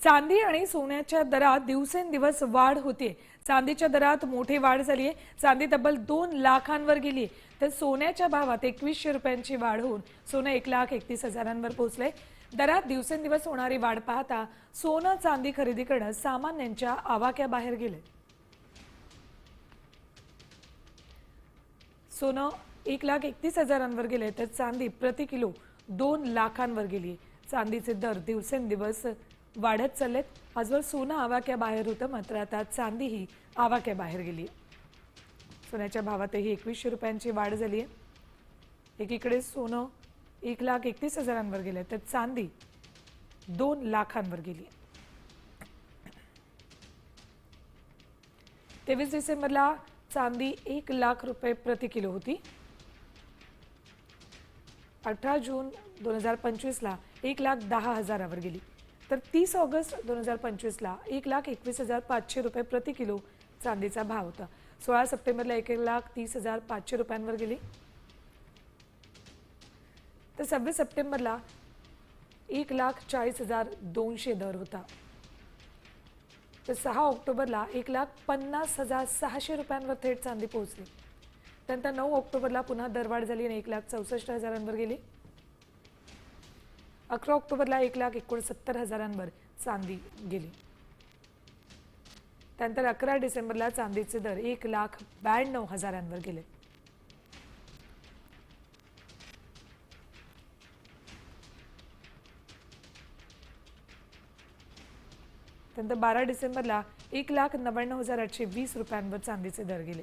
चांदी आणि सोन्याच्या दरात दिवसेंदिवस वाढ होते. चांदीच्या दरात मोठी वाढ झाली आहे. चांदी तब्बल दोन लाखांवर गेली तर सोन्याच्या भावात एकवीसशे रुपयांची वाढ होऊन सोनं एक लाख एकतीस हजारांवर पोहोचलंय. दरात दिवसेंदिवस होणारी वाढ पाहता सोनं चांदी खरेदी करणं सामान्यांच्या आवाक्याबाहेर गेले सोनं एक लाख एकतीस हजारांवर गेले तर चांदी प्रति किलो दोन लाखांवर गेली चांदीचे दर दिवसेंदिवस वाढत चाललेत. आजवर सोनं आवाक्या बाहेर होतं मात्र आता चांदीही आवाक्या बाहेर गेली सोन्याच्या भावातही एकवीसशे रुपयांची वाढ झाली आहे एकीकडे सोनं एक लाख एकतीस हजारांवर गेले तर चांदी दोन लाखांवर गेली तेवीस डिसेंबरला चांदी एक लाख रुपये प्रति किलो होती. अठरा जून दोन हजार पंचवीसला एक लाख दहा हजारावर गेली. तर तीस ऑगस्ट दोन हजार पंचवीसला एक लाख एकवीस हजार पाचशे रुपये प्रति किलो चांदीचा भाव होता. सोळा सप्टेंबरला एक लाख तीस हजार पाचशे रुपयांवर गेली. तर सव्वीस सप्टेंबरला एक लाख चाळीस हजार दोनशे दर होता. तर सहा ऑक्टोबरला एक लाख पन्नास हजार सहाशे रुपयांवर थेट चांदी पोहोचली. त्यानंतर नऊ ऑक्टोबरला पुन्हा दरवाढ झाली आणि एक लाख चौसष्ट हजारांवर गेली. अकरा ऑक्टोबरला एक लाख एकोणसत्तर हजारांवर चांदी गेली. त्यानंतर अकरा डिसेंबरला चांदीचे दर एक लाख ब्याण्णव हजारांवर गेले. त्यानंतर बारा डिसेंबरला एक लाख नव्याण्णव हजार आठशे वीस रुपयांवर चांदीचे दर गेले.